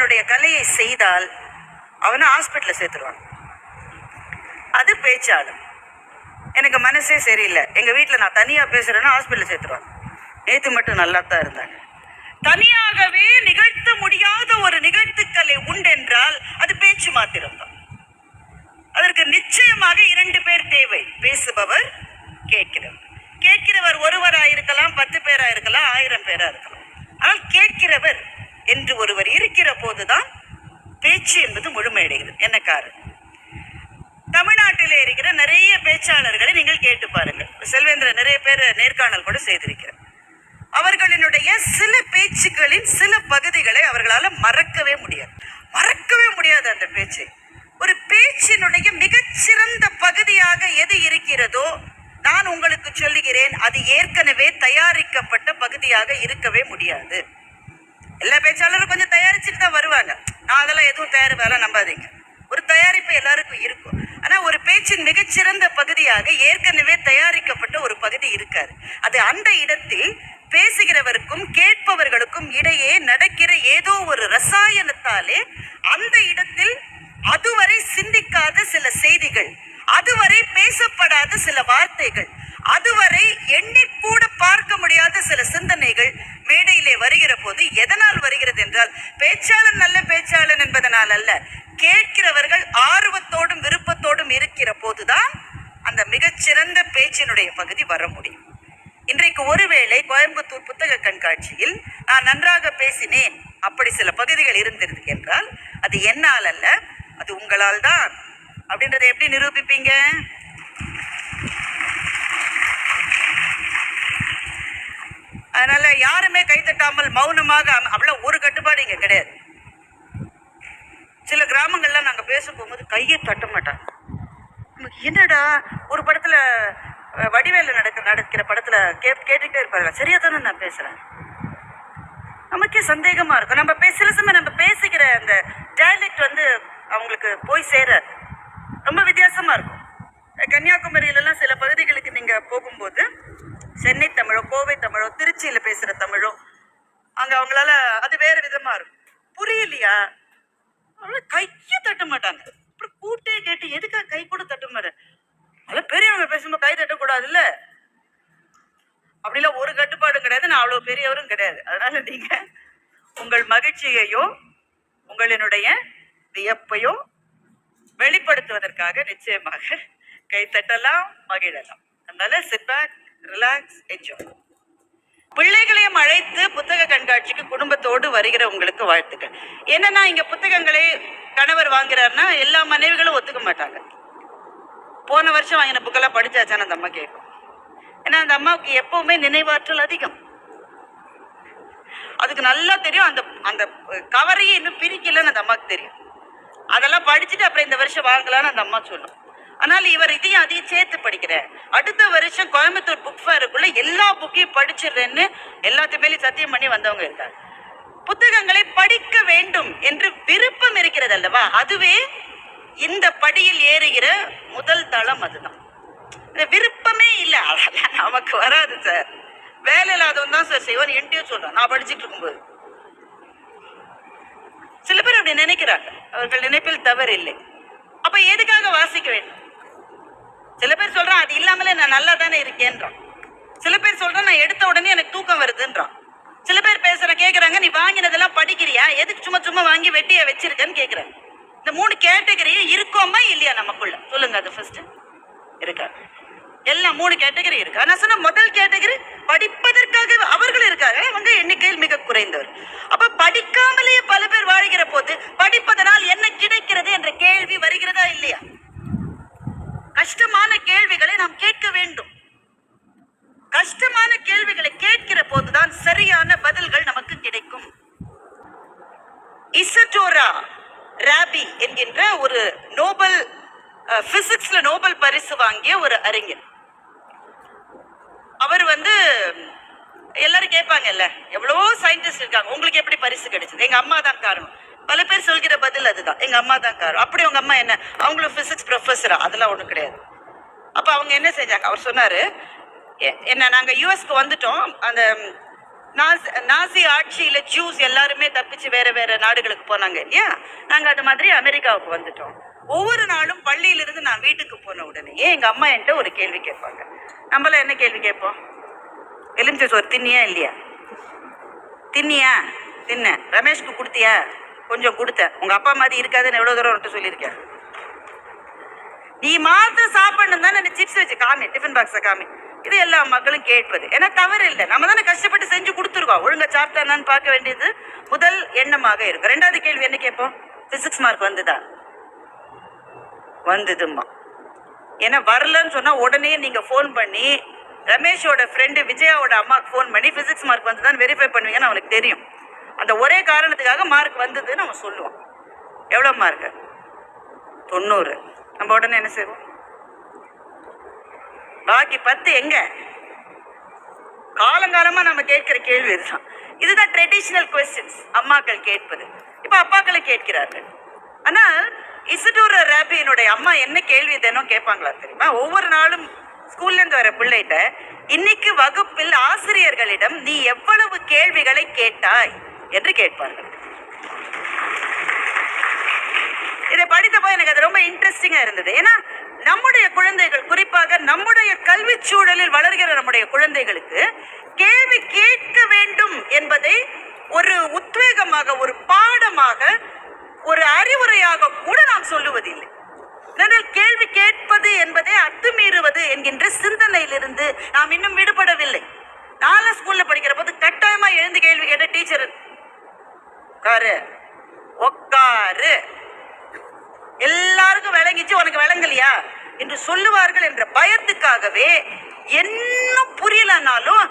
தன்னுடைய கலையை செய்தால் அவனை ஹாஸ்பிட்டலில் சேர்த்துருவாங்க. அது பேச்சாளன் எனக்கு மனசே சரியில்லை. எங்கள் வீட்டில் நான் தனியாக பேசுகிறேன்னா ஹாஸ்பிட்டலில் சேர்த்துருவாங்க. நேற்று மட்டும் நல்லா தான் இருந்தாங்க. தனியாகவே நிகழ்த்த முடியாத ஒரு நிகழ்த்துக்கலை உண்டென்றால் அது பேச்சு மாத்திரம்தான் அதற்கு நிச்சயமாக இரண்டு பேர் தேவை. பேசுபவர் கேட்கிறவர். கேட்கிறவர் ஒருவராக இருக்கலாம் பத்து பேராக இருக்கலாம் ஆயிரம் பேராக இருக்கலாம் ஆனால் கேட்கிறவர் என்று ஒருவர் இருக்கிற போதுதான் பேச்சு என்பது முழுமையடைகிறது. என்ன காரணம்? தமிழ்நாட்டிலே இருக்கிற நிறைய பேச்சாளர்களை நீங்கள் கேட்டு பாருங்கள். செல்வேந்திரன் நிறைய பேர் நேர்காணல் கூட செய்திருக்கிறார். அவர்களினுடைய சில பேச்சுக்களின் சில பகுதிகளை அவர்களால் மறக்கவே முடியாது. மறக்கவே முடியாது அந்த பேச்சை. ஒரு பேச்சினுடைய மிகச்சிறந்த பகுதியாக எது இருக்கிறதோ நான் உங்களுக்கு சொல்லுகிறேன் அது ஏற்கனவே தயாரிக்கப்பட்ட பகுதியாக இருக்கவே முடியாது. எல்லா பேச்சாளரும் கொஞ்சம் தயாரிச்சுட்டு தான் வருவாங்க. நான் அதெல்லாம் எதுவும் தயார் வேலை நம்பாதீங்க. ஒரு தயாரிப்பு எல்லாருக்கும் இருக்கும். ஆனால் ஒரு பேச்சின் மிகச்சிறந்த பகுதியாக ஏற்கனவே தயாரிக்கப்பட்ட ஒரு பகுதி இருக்காது. அது அந்த இடத்தில் பேசுகிறவருக்கும் கேட்பவர்களுக்கும் இடையே நடக்கிற ஏதோ ஒரு ரசாயனத்தாலே அந்த இடத்தில் அதுவரை சிந்திக்காத சில செய்திகள் அதுவரை பேசப்படாத சில வார்த்தைகள் அதுவரை எண்ணி கூட பார்க்க முடியாத சில சிந்தனைகள் மேடையிலே வருகிற போது எதனால் வருகிறது என்றால் பேச்சாளன் நல்ல பேச்சாளன் என்பதனால் அல்ல கேட்கிறவர்கள் ஆர்வத்தோடும் விருப்பத்தோடும் இருக்கிற போதுதான் அந்த மிகச்சிறந்த பேச்சினுடைய பகுதி வர முடியும். இன்றைக்கு ஒருவேளை கோயம்புத்தூர் புத்தக கண்காட்சியில் நான் நன்றாக பேசினேன் அப்படி சில பகுதிகள் இருந்திருக்கு என்றால் அது என்னால் அல்ல அது உங்களால் தான். அப்படின்றத எப்படி நிரூபிப்பீங்க? அதனால யாருமே கைத்தட்டாமல் மௌனமாக அவ்வளோ ஒரு கட்டுப்பாடு இங்கே கிடையாது. சில கிராமங்கள்லாம் நாங்கள் பேச போகும்போது கையை தட்ட மாட்டாங்க. நமக்கு என்னடா ஒரு படத்தில் அஹ், வடிவேலு நடக்க நடக்கிற படத்தில் கே கேட்டுக்கிட்டே இருப்பாரு சரியா தானே நான் பேசுகிறேன் நமக்கே சந்தேகமாக இருக்கும். நம்ம பேச சில சமயம் நம்ம பேசிக்கிற அந்த டயலெக்ட் வந்து அவங்களுக்கு போய் சேராது. ரொம்ப வித்தியாசமாக இருக்கும். கன்னியாகுமரியிலலாம் சில பகுதிகளுக்கு நீங்கள் போகும்போது சென்னை தமிழோ கோவை தமிழோ திருச்சியில பேசுற தமிழோ அங்க அவங்களால அது வேற விதமா இருக்கும். புரியலையா? அவங்கள கையே தட்ட மாட்டாங்க. அப்புறம் கூட்டே கேட்டு எதுக்காக கை கூட தட்ட மாட்டேன் அதெல்லாம் பெரியவங்க பேசும்போது கை தட்டக்கூடாதுல்ல? அப்படிலாம் ஒரு கட்டுப்பாடும் கிடையாது. நான் அவ்வளோ பெரியவரும் கிடையாது. அதனால நீங்க உங்கள் மகிழ்ச்சியையோ உங்களினுடைய வியப்பையோ வெளிப்படுத்துவதற்காக நிச்சயமாக கை தட்டலாம் மகிழலாம். அதனால சிட்பேக் ரிலாக்ஸ் என்ஜாய் பிள்ளைகளையும் அழைத்து புத்தக கண்காட்சிக்கு குடும்பத்தோடு வருகிற உங்களுக்கு வாழ்த்துக்கள். என்னன்னா இங்க புத்தகங்களை கணவர் வாங்குறாருன்னா எல்லா மனைவிகளும் ஒத்துக்க மாட்டாங்க. போன வருஷம் வாங்கின புக்கெல்லாம் படிச்சாச்சான்னு அந்த அம்மா கேட்கும். ஏன்னா அந்த அம்மாவுக்கு எப்பவுமே நினைவாற்றல் அதிகம். அதுக்கு நல்லா தெரியும். அந்த அந்த கவரையே இன்னும் பிரிக்கலன்னு அந்த அம்மாவுக்கு தெரியும். அதெல்லாம் படிச்சுட்டு அப்புறம் இந்த வருஷம் வாங்கலான்னு அந்த அம்மா சொல்லும். ஆனால் இவர் இதையும் அதையும் சேர்த்து படிக்கிறார். அடுத்த வருஷம் கோயம்புத்தூர் புக் ஃபேருக்குள்ள எல்லா புக்கையும் படிச்சிடுறேன்னு எல்லாத்துமேலையும் சத்தியம் பண்ணி வந்தவங்க இருக்காங்க. புத்தகங்களை படிக்க வேண்டும் என்று விருப்பம் இருக்கிறது அல்லவா? அதுவே இந்த படியில் ஏறுகிற முதல் தளம் அதுதான். இந்த விருப்பமே இல்லை. அதெல்லாம் நமக்கு வராது சார். வேலை இல்லாதவன் தான் சார் செய்வார் என்கிட்டயும் சொல்றான். நான் படிச்சுட்டு இருக்கும்போது. சில பேர் அப்படி நினைக்கிறாங்க. அவர்கள் நினைப்பில் தவறு இல்லை. அப்ப எதுக்காக வாசிக்க வேண்டும்? சில பேர் சொல்றான் அது இல்லாமலே நான் நல்லா தானே இருக்கேன்றான். சில பேர் சொல்றான் நான் எடுத்த உடனே எனக்கு தூக்கம் வருதுன்றான். சில பேர் பேசுற கேக்குறாங்க நீ வாங்கினதெல்லாம் படிக்கிறியா? எதுக்கு சும்மா சும்மா வாங்கி வெட்டியா வச்சிருக்கேன்னு கேக்குறாங்க. இந்த மூணு கேட்டகரியும் இருக்கோமா இல்லையா நமக்குள்ள? சொல்லுங்க அது ஃபர்ஸ்ட் இருக்கா? எல்லாம் மூணு கேட்டகரி இருக்கு? நான் சொன்ன முதல் கேட்டகரி படிப்பதற்காக அவர்கள் இருக்காங்க. அவங்க எண்ணிக்கையில் மிக குறைந்தவர். அப்ப படிக்காமலேயே பல பேர் வாழ்கிற போது படிப்பதனால் என்ன கிடைக்கிறது என்ற கேள்வி வருகிறதா இல்லையா? கஷ்டமான கேள்விகளை நாம் கேட்க வேண்டும். கஷ்டமான கேள்விகளை கேட்கிற போதுதான் சரியான பதில்கள் நமக்கு கிடைக்கும். இசட்டோரா ராபி என்கின்ற ஒரு நோபல் பிசிக்ஸ்ல நோபல் பரிசு வாங்கிய ஒரு அறிஞர். அவர் வந்து எல்லாரும் கேட்பாங்கல்ல எவ்வளவோ சயின்டிஸ்ட் இருக்காங்க உங்களுக்கு எப்படி பரிசு கிடைச்சது? எங்க அம்மா தான் காரணம். பல பேர் சொல்கிற பதில் அதுதான். எங்க அம்மா தான் காரணம். அப்படி உங்க அம்மா என்ன? அவங்களும் பிசிக்ஸ் ப்ரொஃபஸரா அதெல்லாம் ஒன்றும் கிடையாது. அப்ப அவங்க என்ன செஞ்சாங்க? அவர் சொன்னாரு என்ன நாங்க யூஎஸ்க்கு வந்துட்டோம். அந்த நாசி நாசி ஆட்சியில ஜூஸ் எல்லாருமே தப்பிச்சு வேற வேற நாடுகளுக்கு போனாங்க இல்லையா? நாங்க அது மாதிரி அமெரிக்காவுக்கு வந்துட்டோம். ஒவ்வொரு நாளும் பள்ளியிலிருந்து நான் வீட்டுக்கு போன உடனே எங்க அம்மா என்கிட்ட ஒரு கேள்வி கேட்பாங்க. நம்மள என்ன கேள்வி கேட்போம்? எலுமிச்சை ஒரு தின்னியா இல்லையா? தின்னியா? தின்ன. ரமேஷ்க்கு கொடுத்தியா? கொஞ்சம் கொடுத்தேன் உங்க அப்பா மாதிரி இருக்காதுன்னு எவ்வளவு தூரம் வந்துட்டு சொல்லியிருக்கேன். நீ மாத்திரம் சாப்பிடணும் தானே சிப்ஸ் வச்சு காமி டிஃபன் பாக்ஸை காமி. இது எல்லா மக்களும் கேட்பது. ஏன்னா தவறு இல்லை. நம்ம தானே கஷ்டப்பட்டு செஞ்சு கொடுத்துருக்கோம். ஒழுங்கா சாப்பிட்டானான்னு பார்க்க வேண்டியது முதல் எண்ணமாக இருக்கும். ரெண்டாவது கேள்வி என்ன கேட்போம்? பிசிக்ஸ் மார்க் வந்துதா? வந்ததும்மா. ஏன்னா வரலன்னு சொன்னா உடனே நீங்க ஃபோன் பண்ணி ரமேஷோட ஃப்ரெண்டு விஜயாவோட அம்மாவுக்கு ஃபோன் பண்ணி பிசிக்ஸ் மார்க் வந்துதான் வெரிஃபை பண்ணுவீங்கன்னு அவனுக்கு தெரியும். அந்த ஒரே காரணத்துக்காக மார்க் வந்ததுன்னு அவன் சொல்லுவான் எவ்வளோ மார்க்கு தொண்ணூறு. நம்ம உடனே என்ன செய்வோம்? பாக்கி பத்து எங்க? காலங்காலமா நம்ம கேட்கிற கேள்வி இதுதான். இதுதான் ட்ரெடிஷ்னல் கொஸ்டின்ஸ் அம்மாக்கள் கேட்பது. இப்ப அப்பாக்களை கேட்கிறார்கள். ஆனால் இசுடூர் ரேபியினுடைய அம்மா என்ன கேள்வி தினம் கேட்பாங்களா தெரியுமா? ஒவ்வொரு நாளும் ஸ்கூல்ல இருந்து வர பிள்ளைகிட்ட இன்னைக்கு வகுப்பில் ஆசிரியர்களிடம் நீ எவ்வளவு கேள்விகளை கேட்டாய்? என்று கேட்பார்கள். இதை படித்தப்போ எனக்கு அது ரொம்ப இன்ட்ரெஸ்டிங்கா இருந்தது. ஏன்னா நம்முடைய குழந்தைகள் குறிப்பாக நம்முடைய கல்வி சூழலில் வளர்கிற நம்முடைய குழந்தைகளுக்கு கேள்வி கேட்க வேண்டும் என்பதை ஒரு உத்வேகமாக ஒரு பாடமாக ஒரு அறிவுரையாக கூட நாம் சொல்லுவதில்லை. ஏனென்றால் கேள்வி கேட்பது என்பதை அத்துமீறுவது என்கின்ற சிந்தனையிலிருந்து நாம் இன்னும் விடுபடவில்லை. நாலாம் ஸ்கூல்ல படிக்கிற போது கட்டாயமா எழுந்து கேள்வி கேட்ட டீச்சர் உட்காரு. உட்காரு. எல்லாருக்கும் விளங்கிச்சு உனக்கு விளங்கலையா? என்று சொல்லுவார்கள் என்ற பயத்துக்காகவே என்ன புரியலனாலும்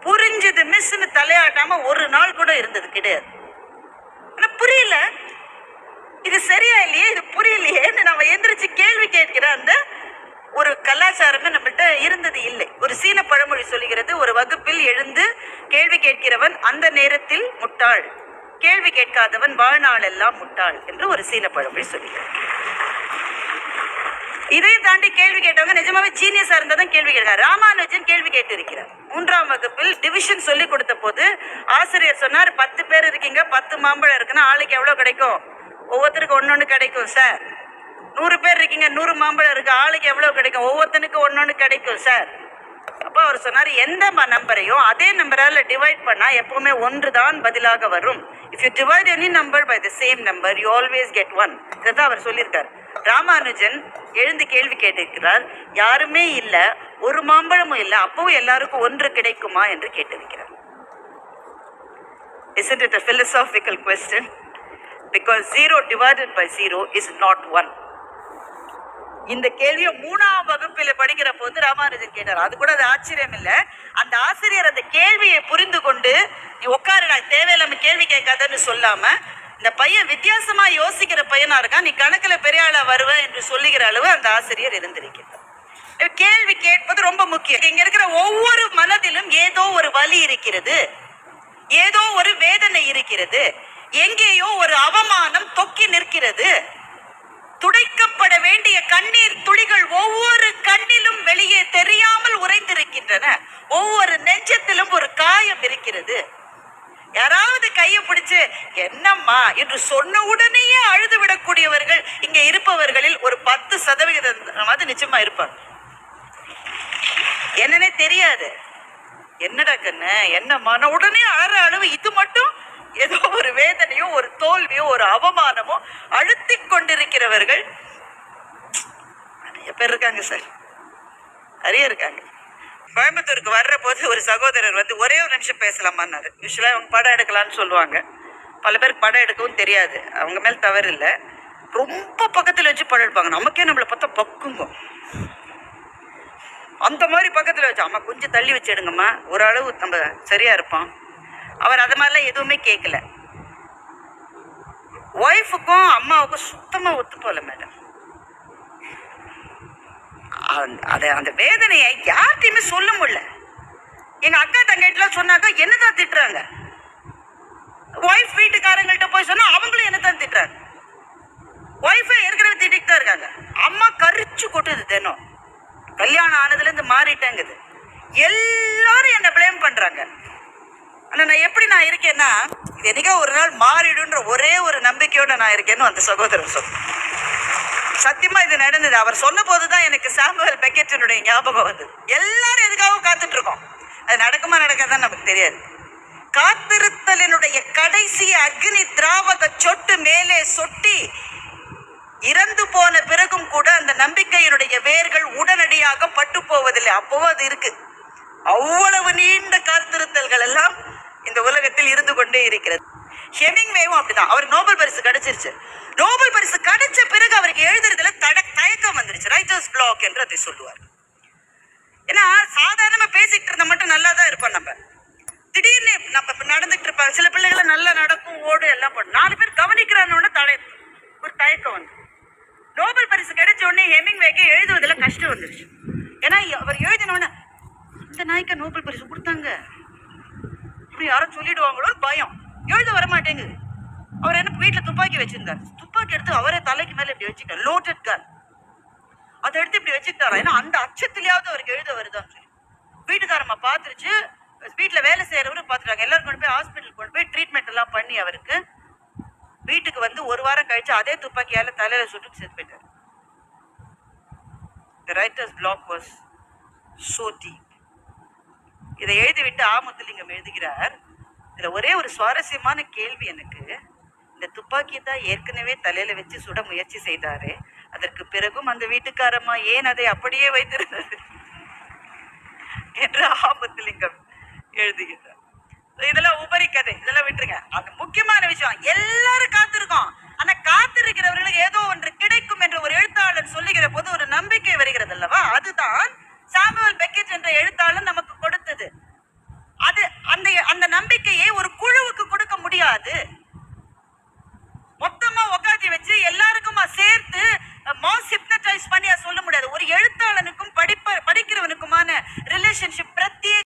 புரிஞ்சது மிஸ்ன்னு தலையாட்டாம ஒரு நாள் கூட இருந்தது கிடையாது. ஆனா புரியல. இது சரியா இல்லையே? இது புரியலையேன்னு நம்ம எந்திரிச்சு கேள்வி கேட்கிற அந்த ஒரு கலாச்சாரமே நம்மகிட்ட இருந்தது இல்லை. ஒரு சீன பழமொழி சொல்லுகிறது ஒரு வகுப்பில் எழுந்து கேள்வி கேட்கிறவன் அந்த நேரத்தில் முட்டாள். கேள்வி கேட்காதவன் வாழ்நாள் எல்லாம் முட்டாள் என்று ஒரு சீன பழமொழி சொல்லுகிறது. இதையும் தாண்டி கேள்வி கேட்டவங்க நிஜமாவே சீனியஸா இருந்ததும் தான் கேள்வி கேட்கிறார் ராமானுஜன் கேள்வி கேட்டிருக்கிறார். மூன்றாம் வகுப்பில் டிவிஷன் சொல்லி கொடுத்த போது ஆசிரியர் சொன்னார் பத்து பேர் இருக்கீங்க பத்து மாம்பழம் இருக்குன்னா ஆளுக்கு எவ்வளவு கிடைக்கும்? ஒவ்வொருத்தருக்கு ஒன்று கிடைக்கும் சார் நூறு பேர் இருக்கீங்க நூறு மாம்பழம் இருக்கு ஆளுக்கு எவ்வளவு கிடைக்கும்? ஒவ்வொருத்தனுக்கு ஒன்னொன்னு கிடைக்கும் சார் அப்போ அவர் சொன்னார் எந்த நம்பரையும் அதே நம்பரால் டிவைட் பண்ணால் எப்பவுமே ஒன்று தான் பதிலாக வரும். If you divide any number by the same number you always get one இதை அவர் சொல்லியிருக்கார் ராமானுஜன் எழுந்து கேள்வி கேட்டிருக்கிறார் யாருமே இல்லை ஒரு மாம்பழமும் இல்லை அப்பவும் எல்லாருக்கும் ஒன்று கிடைக்குமா என்று கேட்டிருக்கிறார் Isn't it a philosophical question? Because zero divided by zero is not one. இந்த கேள்வியை மூணாம் வகுப்பில் படிக்கிற போது ராமானுஜன் கேட்டார். அது கூட அது ஆச்சரியம் இல்லை. அந்த ஆசிரியர் அந்த கேள்வியை புரிந்து கொண்டு நீ உட்காரு நான் தேவையில்லாம கேள்வி கேட்காதன்னு சொல்லாம இந்த பையன் வித்தியாசமா யோசிக்கிற பையனா இருக்கான் நீ கணக்குல பெரிய ஆளா வருவ என்று சொல்லுகிற அளவு அந்த ஆசிரியர் இருந்திருக்கிறார். கேள்வி கேட்பது ரொம்ப முக்கியம். இங்க இருக்கிற ஒவ்வொரு மனதிலும் ஏதோ ஒரு வலி இருக்கிறது. ஏதோ ஒரு வேதனை இருக்கிறது. எங்கேயோ ஒரு அவமானம் தொக்கி நிற்கிறது. துடைக்கப்பட வேண்டிய கண்ணீர் துளிகள் ஒவ்வொரு கண்ணிலும் வெளியே தெரியாமல் உறைந்திருக்கின்றன. ஒவ்வொரு நெஞ்சத்திலும் ஒரு காயம் இருக்கிறது. யாராவது கையை பிடிச்சு என்னம்மா? என்று சொன்ன உடனேயே அழுது விடக்கூடியவர்கள் இங்க இருப்பவர்களில் ஒரு பத்து சதவிகிதமாவது நிச்சயமா இருப்பாங்க. என்னன்னே தெரியாது. என்னடா கண்ணு? என்னம்மா? நான் உடனே அழற அளவு இது மட்டும் ஏதோ ஒரு வேதனையோ ஒரு தோல்வியோ ஒரு அவமானமோ அழுத்தி கொண்டிருக்கிறவர்கள். நிறைய பேர் இருக்காங்க சார். நிறைய இருக்காங்க. கோயம்புத்தூருக்கு வர்ற போது ஒரு சகோதரர் வந்து ஒரே ஒரு நிமிஷம் பேசலாமான்னாரு. யூஸ்வலாக அவங்க படம் எடுக்கலாம்னு சொல்லுவாங்க. பல பேருக்கு படம் எடுக்கவும் தெரியாது. அவங்க மேல் தவறு இல்லை. ரொம்ப பக்கத்தில் வச்சு படம் எடுப்பாங்க. நமக்கே நம்மளை பார்த்தா பக்குங்க. அந்த மாதிரி பக்கத்தில் வச்சு அம்மா கொஞ்சம் தள்ளி வச்சு எடுங்கம்மா ஓரளவு நம்ம சரியாக இருப்பான் அவர் அது மாதிரிலாம் எதுவுமே கேட்கல ஒய்ஃபுக்கும் அம்மாவுக்கும் சுத்தமாக ஒத்து போகல மேடம் அதை அந்த வேதனையை யார்கிட்டையுமே சொல்ல முடியல. எங்கள் அக்கா தங்கிட்டலாம் சொன்னாக்கா என்ன தான் திட்டுறாங்க. ஒய்ஃப் வீட்டுக்காரங்கள்ட்ட போய் சொன்னால் அவங்களும் என்னதான் திட்டுறாங்க. ஒய்ஃபை ஏற்கனவே திட்டிட்டு தான் இருக்காங்க. அம்மா கரிச்சு கொட்டுது தினம். கல்யாணம் ஆனதுலேருந்து மாறிட்டேங்குது. எல்லாரும் என்னை ப்ளேம் பண்ணுறாங்க ஆனால் நான் எப்படி நான் இருக்கேன்னா இது என்னைக்கா ஒரு நாள் மாறிடுன்ற ஒரே ஒரு நம்பிக்கையோட நான் இருக்கேன்னு அந்த சகோதரர் சொல் சத்தியமா இது நடந்தது. அவர் சொன்ன போதுதான் எனக்கு சாம்புவல் பெக்கெட்டினுடைய ஞாபகம் வந்தது. எல்லாரும் எதுக்காகவும் காத்துட்டு இருக்கோம் அது நடக்குமா நடக்காதான் நமக்கு தெரியாது. காத்திருத்தலினுடைய கடைசி அக்னி திராவக சொட்டு மேலே சொட்டி இறந்து போன பிறகும் கூட அந்த நம்பிக்கையினுடைய வேர்கள் உடனடியாக பட்டு போவதில்லை. அப்பவும் அது இருக்கு. அவ்வளவு நீண்ட காத்திருத்தல்கள் எல்லாம் இந்த உலகத்தில் இருந்து கொண்டே இருக்கிறது. ஹெமிங்வேவும் அப்படிதான். அவர் நோபல் பரிசு கிடைச்சிருச்சு. நோபல் பரிசு கிடைச்ச பிறகு அவருக்கு எழுதுறதுல தட தயக்கம் வந்துருச்சு. ரைட்டர்ஸ் பிளாக் என்று அதை சொல்லுவார். ஏன்னா சாதாரணமா பேசிக்கிட்டு இருந்தா மட்டும் நல்லா தான் இருப்போம் நம்ம. திடீர்னு நம்ம நடந்துட்டு இருப்பாங்க. சில பிள்ளைகளை நல்லா நடக்கும் ஓடும் எல்லாம் பண்ணும் நாலு பேர் கவனிக்கிறான்னு தடை ஒரு தயக்கம் வந்து. நோபல் பரிசு கிடைச்ச உடனே ஹெமிங்வேக்கு எழுதுவதில் கஷ்டம் வந்துருச்சு. ஏன்னா அவர் எழுதின இந்த நாய்க்கு நோபல் பரிசு கொடுத்தாங்க. இப்படி யாரும் சொல்லிடுவாங்களோன்னு பயம். எழுத வர மாட்டேங்குது அவர் என்ன வீட்டில் துப்பாக்கி வச்சிருந்தார். துப்பாக்கி எடுத்து அவரே தலைக்கு மேலே இப்படி வச்சுட்டார் லோட்டட் கன் அதை எடுத்து இப்படி வச்சுக்கிட்டாரா? ஏன்னா அந்த அச்சத்திலேயாவது அவருக்கு எழுத வருதான்னு சொல்லி. வீட்டுக்காரம்மா பார்த்துருச்சு. வீட்டில் வேலை செய்கிறவரும் பார்த்துட்டாங்க. எல்லாரும் கொண்டு போய் ஹாஸ்பிட்டல் கொண்டு போய் ட்ரீட்மெண்ட் எல்லாம் பண்ணி அவருக்கு. வீட்டுக்கு வந்து ஒரு வாரம் கழிச்சு அதே துப்பாக்கியால தலையில சுட்டு செத்து போயிட்டார். Writers block was so deep. இதை எழுதிவிட்டு ஆமுத்துலிங்கம் எழுதுகிறார். இதுல ஒரே ஒரு சுவாரஸ்யமான கேள்வி எனக்கு. இந்த துப்பாக்கியை தான் ஏற்கனவே தலையில வச்சு சுட முயற்சி செய்தாரு. அதற்கு பிறகும் அந்த வீட்டுக்காரம்மா ஏன் அதை அப்படியே வைத்திருந்தது? என்று ஆபத்துலிங்கம் எழுதுகிறார். இதெல்லாம் உபரி கதை. இதெல்லாம் விட்டுருங்க. அது முக்கியமான விஷயம். எல்லாரும் காத்திருக்கோம். ஆனா காத்திருக்கிற